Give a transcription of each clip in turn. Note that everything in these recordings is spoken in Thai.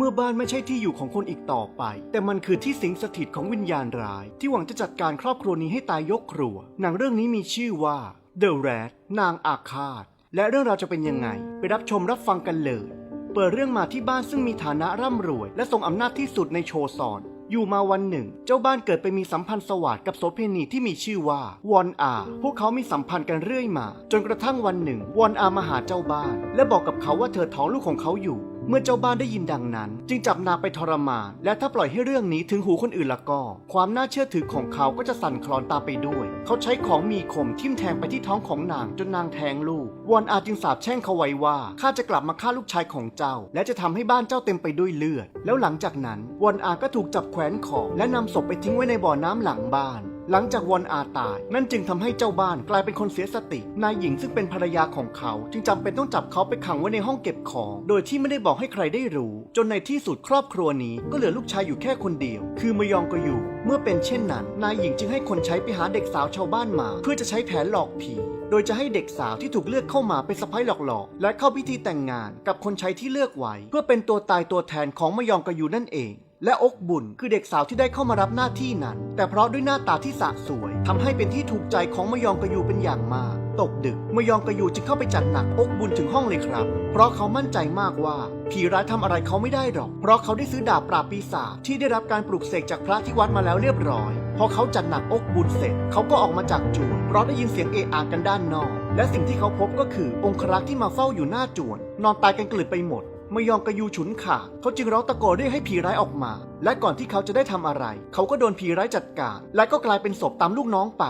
เมื่อบ้านไม่ใช่ที่อยู่ของคนอีกต่อไป แต่มันคือที่สิงสถิตของวิญญาณร้าย ที่หวังจะจัดการครอบครัวนี้ให้ตายยกครัว หนังเรื่องนี้มีชื่อว่า The Rat นางอาฆาต และเรื่องราวจะเป็นยังไง ไปรับชมรับฟังกันเลย เปิดเรื่องมาที่บ้านซึ่งมีฐานะร่ำรวย และทรงอำนาจที่สุดในโชซอนอยู่มาวันหนึ่ง เจ้าบ้านเกิดไปมีสัมพันธ์สวัสดกับโสเพณีที่มีชื่อว่าวอนอา พวกเขามีสัมพันธ์กันเรื่อยมา จนกระทั่งวันหนึ่ง วอนอามาหาเจ้าบ้าน และบอกกับเขาว่าเธอท้องลูกของเขาอยู่ เมื่อเจ้าบ้านได้ยินดังนั้น จึงจับนางไปทรมานและถ้าปล่อยให้เรื่องนี้ถึงหูคนอื่นละก็ ความน่าเชื่อถือของเขาก็จะสั่นคลอนตามไปด้วย เขาใช้ของมีคมทิ่มแทงไปที่ท้องของนางจนนางแทงลูกวอนอาจึงสาปแช่งเขาไว้ว่าข้าจะกลับมาฆ่าลูกชายของเจ้า และจะทำให้บ้านเจ้าเต็มไปด้วยเลือด แล้วหลังจากนั้นวอนอาก็ถูกจับแขวนคอและนำศพไปทิ้งไว้ในบ่อน้ำหลังบ้าน หลังจากวอนอาตาย นั่นจึงทำให้เจ้าบ้านกลายเป็นคนเสียสติ นายหญิงซึ่งเป็นภรรยาของเขา จึงจำเป็นต้องจับเขาไปขังไว้ในห้องเก็บของ โดยที่ไม่ได้บอกให้ใครได้รู้ จนในที่สุดครอบครัวนี้ก็เหลือลูกชายอยู่แค่คนเดียว คือมยองก็อยู่ เมื่อเป็นเช่นนั้น นายหญิงจึงให้คนใช้ไปหาเด็กสาวชาวบ้านมา เพื่อจะใช้แผนหลอกผีโดยจะให้เด็กสาวที่ถูกเลือกเข้ามาเป็นสะพ้ายหลอกๆ และเข้าพิธีแต่งงานกับคนใช้ที่เลือกไว้ เพื่อเป็นตัวตายตัวแทนของมยองกยูนั่นเอง และอกบุญคือเด็กสาวที่ได้เข้ามารับหน้าที่นั้น แต่เพราะด้วยหน้าตาที่สะสวยทำให้เป็นที่ถูกใจของมยองกยูเป็นอย่างมาก ตกดึกมยองกยูจึงเข้าไปจัดหนักอกบุญถึงห้องเลยครับ เพราะเขามั่นใจมากว่าผีร้ายทำอะไรเขาไม่ได้หรอก เพราะเขาได้ซื้อดาบปราบปีศาจที่ได้รับการปลุกเสกจากพระที่วัดมาแล้วเรียบร้อยพอเขาจัดหนักอกบุญเสร็จ เขาก็ออกมาจากจวนเพราะได้ยินเสียงเอะอะกันด้านนอก และสิ่งที่เขาพบก็คือองครักษ์ที่มาเฝ้าอยู่หน้าจวน นอนตายกันเกลื่อนไปหมด มยองกยูฉุนขาดเขาจึงร้องตะโกนเรียกให้ผีร้ายออกมา และก่อนที่เขาจะได้ทำอะไร เขาก็โดนผีร้ายจัดการ และก็กลายเป็นศพตามลูกน้องไป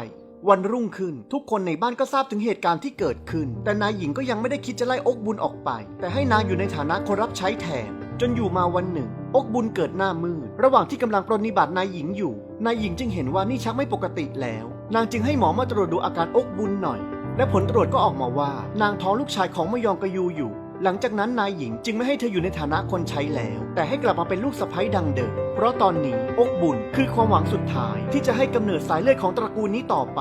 วันรุ่งขึ้น ทุกคนในบ้านก็ทราบถึงเหตุการณ์ที่เกิดขึ้น แต่นายหญิงก็ยังไม่ได้คิดจะไล่อกบุญออกไป แต่ให้นางอยู่ในฐานะคนรับใช้แทน จนอยู่มาวันหนึ่ง อกบุญเกิดหน้ามืดระหว่างที่กำลังปรนนิบัตินายหญิงอยู่ นายหญิงจึงเห็นว่านี่ชักไม่ปกติแล้ว นางจึงให้หมอมาตรวจดูอาการอกบุญหน่อย และผลตรวจก็ออกมาว่านางท้องลูกชายของมยองกยูอยู่ หลังจากนั้นนายหญิงจึงไม่ให้เธออยู่ในฐานะคนใช้แล้ว แต่ให้กลับมาเป็นลูกสะใภ้ดังเดิม เพราะตอนนี้อกบุญคือความหวังสุดท้ายที่จะให้กำเนิดสายเลือดของตระกูลนี้ต่อไป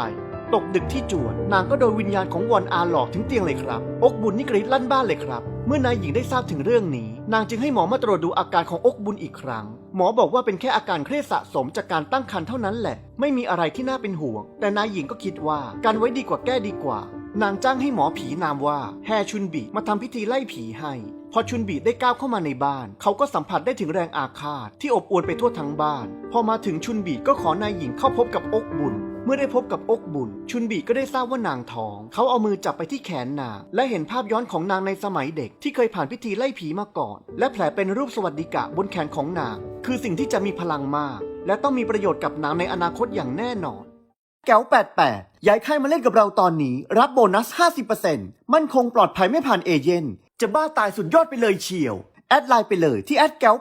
ตกดึกที่จวนนางก็โดนวิญญาณของวอนอาหลอกถึงเตียงเลยครับ อกบุญนี่กรีดลั่นบ้านเลยครับ เมื่อนายหญิงได้ทราบถึงเรื่องนี้ นางจึงให้หมอมาตรวจดูอาการของอกบุญอีกครั้ง หมอบอกว่าเป็นแค่อาการเครียดสะสมจากการตั้งครรภ์เท่านั้นแหละ ไม่มีอะไรที่น่าเป็นห่วง แต่นายหญิงก็คิดว่าการไว้ดีกว่าแก้ดีกว่า นางจ้างให้หมอผีนามว่าแฮชุนบิมาทำพิธีไล่ผีให้ พอชุนบีได้ก้าวเข้ามาในบ้าน เขาก็สัมผัสได้ถึงแรงอาฆาตที่อบอวลไปทั่วทั้งบ้าน พอมาถึงชุนบีก็ขอนายหญิงเข้าพบกับอกบุญเมื่อได้พบกับอกบุญ ชุนบีก็ได้ทราบว่านางท้อง เขาเอามือจับไปที่แขนนาง และเห็นภาพย้อนของนางในสมัยเด็ก ที่เคยผ่านพิธีไล่ผีมาก่อน และแผลเป็นรูปสวัสดิกะบนแขนของนาง คือสิ่งที่จะมีพลังมาก และต้องมีประโยชน์กับนางในอนาคตอย่างแน่นอน แก้ว88ย้ายค่ายมาเล่นกับเราตอนนี้ รับโบนัส 50%มั่นคงปลอดภัยไม่ผ่านเอเย่นจะบ้าตายสุดยอดไปเลยเชียว แอดไลน์ไปเลยที่แอดแก้ว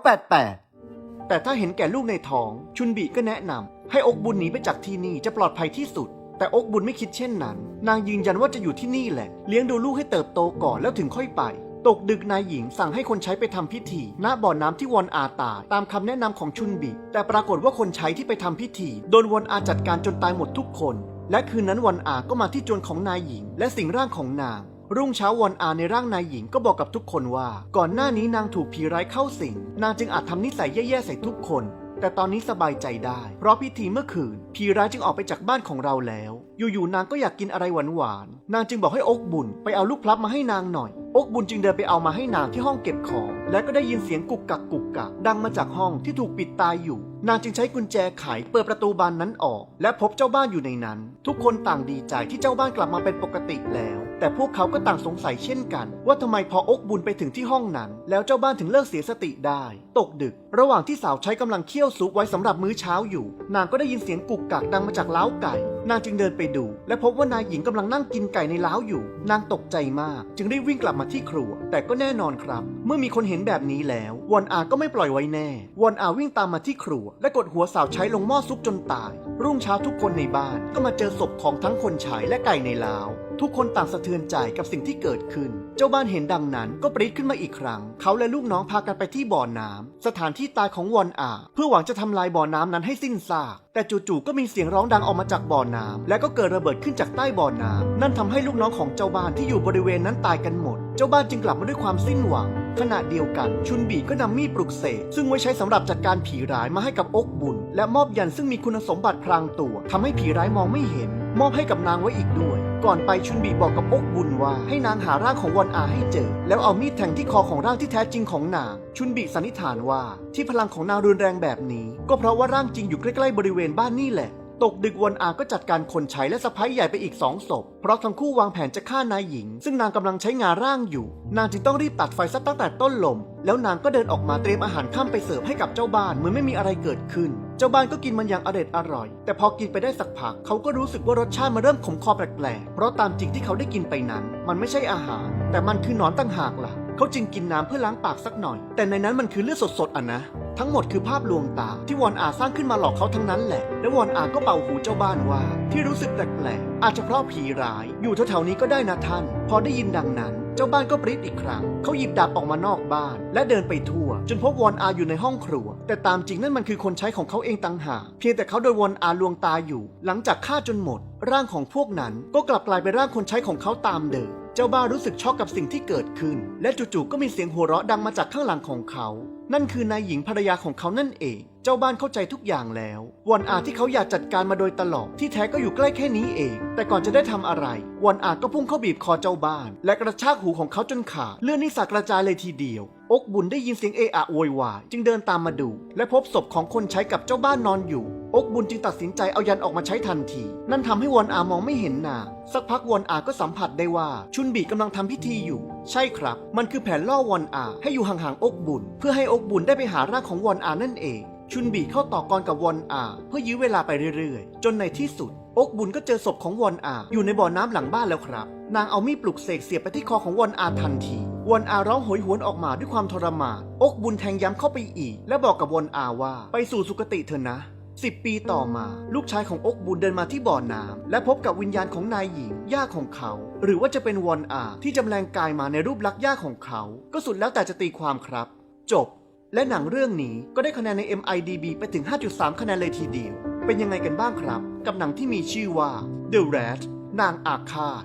88แต่ถ้าเห็นแก่ลูกในท้อง ชุนบีก็แนะนำให้อกบุญหนีไปจากที่นี่จะปลอดภัยที่สุด แต่อกบุญไม่คิดเช่นนั้น นางยืนยันว่าจะอยู่ที่นี่แหละ เลี้ยงดูลูกให้เติบโตก่อนแล้วถึงค่อยไป ตกดึกนายหญิงสั่งให้คนใช้ไปทำพิธีณบ่อน้ำที่วอนอาตายตามคำแนะนำของชุนบีแต่ปรากฏว่าคนใช้ที่ไปทำพิธีโดนวอนอาจัดการจนตายหมดทุกคน และคืนนั้นวอนอาก็มาที่จวนของนายหญิง และสิ่งร่างของนางรุ่งเช้าวอนอาในร่างนายหญิงก็บอกกับทุกคนว่า ก่อนหน้านี้นางถูกผีร้ายเข้าสิง นางจึงอาจทำนิสัยแย่ๆใส่ทุกคน แต่ตอนนี้สบายใจได้ เพราะพิธีเมื่อคืน ผีร้ายจึงออกไปจากบ้านของเราแล้ว อยู่ๆนางก็อยากกินอะไรหวานๆนางจึงบอกให้อกบุญไปเอาลูกพลับมาให้นางหน่อย อกบุญจึงเดินไปเอามาให้นางที่ห้องเก็บของ และก็ได้ยินเสียงกุกกักกุกกักดังมาจากห้องที่ถูกปิดตายอยู่ นางจึงใช้กุญแจไขเปิดประตูบานนั้นออก และพบเจ้าบ้านอยู่ในนั้น ทุกคนต่างดีใจที่เจ้าบ้านกลับมาเป็นปกติแล้ว แต่พวกเขาก็ต่างสงสัยเช่นกัน ว่าทำไมพออกบุญไปถึงที่ห้องนั้น แล้วเจ้าบ้านถึงเลิกเสียสติได้ ตกดึก ระหว่างที่สาวใช้กำลังเคี่ยวซุปไว้สำหรับมื้อเช้าอยู่ นางก็ได้ยินเสียงกุกกักดังมาจากเล้าไก่ นางจึงเดินไปดู และพบว่านายหญิงกำลังนั่งกินไก่ในเล้าอยู่ นางตกใจมาก จึงรีบวิ่งกลับมาที่ครัว แต่ก็แน่นอนครับ เมื่อมีคนเห็นแบบนี้แล้ววอนอาก็ไม่ปล่อยไว้แน่วอนอาวิ่งตามมาที่ครัว และกดหัวสาวใช้ลงหม้อซุปจนตาย รุ่งเช้าทุกคนในบ้านก็มาเจอศพของทั้งคนใช้และไก่ในล้าทุกคนต่างสะเทือนใจกับสิ่งที่เกิดขึ้น เจ้าบ้านเห็นดังนั้นก็ปรี๊ดขึ้นมาอีกครั้ง เขาและลูกน้องพากันไปที่บ่อน้ำสถานที่ตายของวอนอา เพื่อหวังจะทำลายบ่อน้ำนั้นให้สิ้นซาก แต่จู่ๆก็มีเสียงร้องดังออกมาจากบ่อน้ำและก็เกิดระเบิดขึ้นจากใต้บ่อน้ำนั่นทำให้ลูกน้องของเจ้าบ้านที่อยู่บริเวณนั้นตายกันหมด เจ้าบ้านจึงกลับมาด้วยความสิ้นหวัง ขณะเดียวกัน ชุนบีก็นำมีดปลุกเสกซึ่งไว้ใช้สำหรับจัดการผีร้ายมาให้กับอกบุญ และมอบยันซึ่งมีคุณสมบัติพรางตัวทำให้ผีร้ายมองไม่เห็น มอบให้กับนางไว้อีกด้วย ก่อนไปชุนบีบอกกับอกบุญว่า ให้นางหาร่างของวอนอาให้เจอ แล้วเอามีดแทงที่คอของร่างที่แท้จริงของนาง ชุนบีสันนิษฐานว่า ที่พลังของนางรุนแรงแบบนี้ ก็เพราะว่าร่างจริงอยู่ใกล้ๆบริเวณบ้านนี่แหละ ตกดึกวันอาก็จัดการคนใช้และสะพ้ายใหญ่ไปอีกสองศพ เพราะทั้งคู่วางแผนจะฆ่านายหญิง ซึ่งนางกำลังใช้งาร่างอยู่ นางจึงต้องรีบตัดไฟซะตั้งแต่ต้นลม แล้วนางก็เดินออกมาเตรียมอาหารข้ามไปเสิร์ฟให้กับเจ้าบ้านเหมือนไม่มีอะไรเกิดขึ้น เจ้าบ้านก็กินมันอย่างอร็ดอร่อย แต่พอกินไปได้สักพักเขาก็รู้สึกว่ารสชาติมันเริ่มขมคอแปลกๆ เพราะตามจริงที่เขาได้กินไปนั้น มันไม่ใช่อาหาร แต่มันคือนอนตั้งหากล่ะ เขาจึงกินน้ำเพื่อล้างปากสักหน่อย แต่ในนั้นมันคือเลือดสดๆอะนะ ทั้งหมดคือภาพลวงตาที่วอนอาสร้างขึ้นมาหลอกเขาทั้งนั้นแหละ และวอนอาก็เป่าหูเจ้าบ้านว่า ที่รู้สึกแปลกๆอาจจะเพราะผีร้าย อยู่แถวๆนี้ก็ได้นะท่าน พอได้ยินดังนั้น เจ้าบ้านก็ปริ๊ดอีกครั้ง เขาหยิบดาบออกมานอกบ้าน และเดินไปทั่ว จนพบวอนอาอยู่ในห้องครัว แต่ตามจริงนั่นมันคือคนใช้ของเขาเองต่างหากเพียงแต่เขาโดนวอนอาลวงตาอยู่ หลังจากฆ่าจนหมด ร่างของพวกนั้นก็กลับกลายเป็นร่างคนใช้ของเขาตามเดิม เจ้าบ้ารู้สึกช็อกกับสิ่งที่เกิดขึ้น และจู่ๆก็มีเสียงหัวเราะดังมาจากข้างหลังของเขานั่นคือนายหญิงภรรยาของเขานั่นเอง เจ้าบ้านเข้าใจทุกอย่างแล้ววอนอาที่เขาอยากจัดการมาโดยตลอดที่แท้ก็อยู่ใกล้แค่นี้เอง แต่ก่อนจะได้ทำอะไรวอนอาก็พุ่งเข้าบีบคอเจ้าบ้าน และกระชากหูของเขาจนขาดเลือดนี่สากระจายเลยทีเดียว อกบุญได้ยินเสียงเอะอะโวยวายจึงเดินตามมาดู และพบศพของคนใช้กับเจ้าบ้านนอนอยู่อกบุญจึงตัดสินใจเอายันออกมาใช้ทันที นั่นทำให้วอนอามองไม่เห็นนางสักพักวอนอาก็สัมผัสได้ว่าชุนบีกำลังทำพิธีอยู่ ใช่ครับ มันคือแผนล่อวอนอาให้อยู่ห่างๆอกบุญ เพื่อให้อกบุญได้ไปหาร่างของวอนอานั่นเอง ชุนบีเข้าต่อกรกับวอนอาเพื่อยื้อเวลาไปเรื่อยๆ จนในที่สุด อกบุญก็เจอศพของวอนอา อยู่ในบ่อน้ำหลังบ้านแล้วครับ นางเอามีดปลุกเสกเสียบไปที่คอของวอนอาทันทีวอนอาร้องโหยหวนออกมาด้วยความทรมาน อกบุญแทงย้ำเข้าไปอีก และบอกกับวอนอาว่า ไปสู่สุคติเถอะนะ สิบปีต่อมา ลูกชายของอกบุญเดินมาที่บ่อน้ำและพบกับวิญญาณของนายหญิงย่าของเขา หรือว่าจะเป็นวอนอาที่จำแรงกายมาในรูปลักษณ์ย่าของเขา ก็สุดแล้วแต่จะตีความครับ จบ และหนังเรื่องนี้ก็ได้คะแนนใน MIDB ไปถึง 5.3 คะแนนเลยทีเดียว เป็นยังไงกันบ้างครับ กับหนังที่มีชื่อว่า The Rat นางอาฆาต